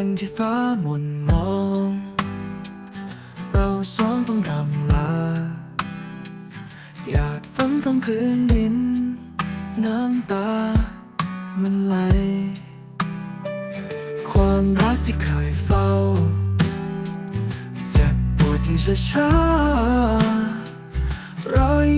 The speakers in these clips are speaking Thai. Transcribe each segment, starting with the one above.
วันที่ฟ้ามุนมอง เราสองต้องรำลา อยากฝันพรมพื้นดิน น้ำตา มันไหล ความรักที่เคยเฝ้า เจ็บปวดที่ช้าๆรอย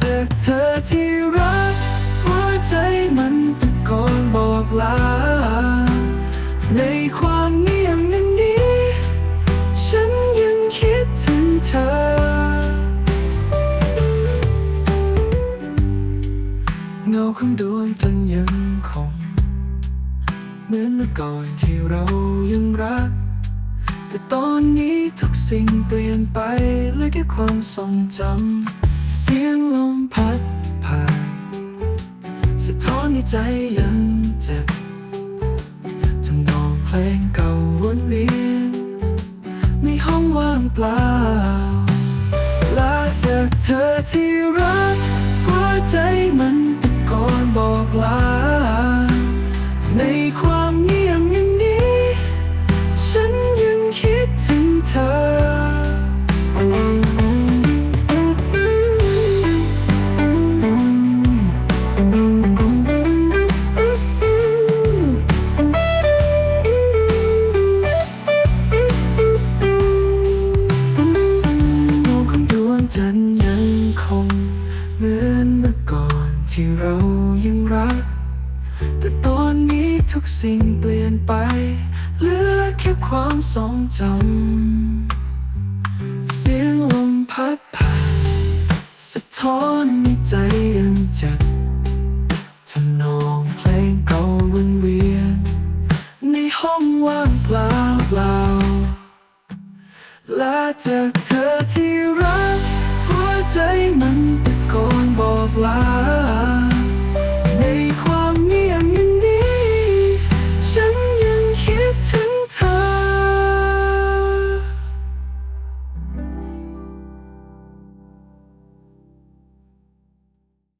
จากเธอที่รัก หัวใจมันตะโกนบอกลา ในความเงียบนั้นนี้ ฉันยังคิดถึงเธอ เงาของดวงจันทร์ยังคง เหมือนเมื่อก่อนที่เรายังรักแต่ตอนนี้ทุกสิ่งเปลี่ยนไปเหลือแค่ความทรงจำเสียง ใจยังเจ็บทำนองเพลงเก่าวนเวียนในห้องว่างเปล่าลาจากเธอที่รักหัวใจมันตะโกนบอกลา ที่เรายังรัก แต่ตอนนี้ทุกสิ่งเปลี่ยนไป เหลือแค่ความทรงจำ เสียงลมพัดผ่าน สะท้อนในใจยังเจ็บทนองเพลงเก่าวนเวียน ในห้องว่างเปล่าเปล่าและจากเธอที่รัก หัวใจมันตะโกนบอกลา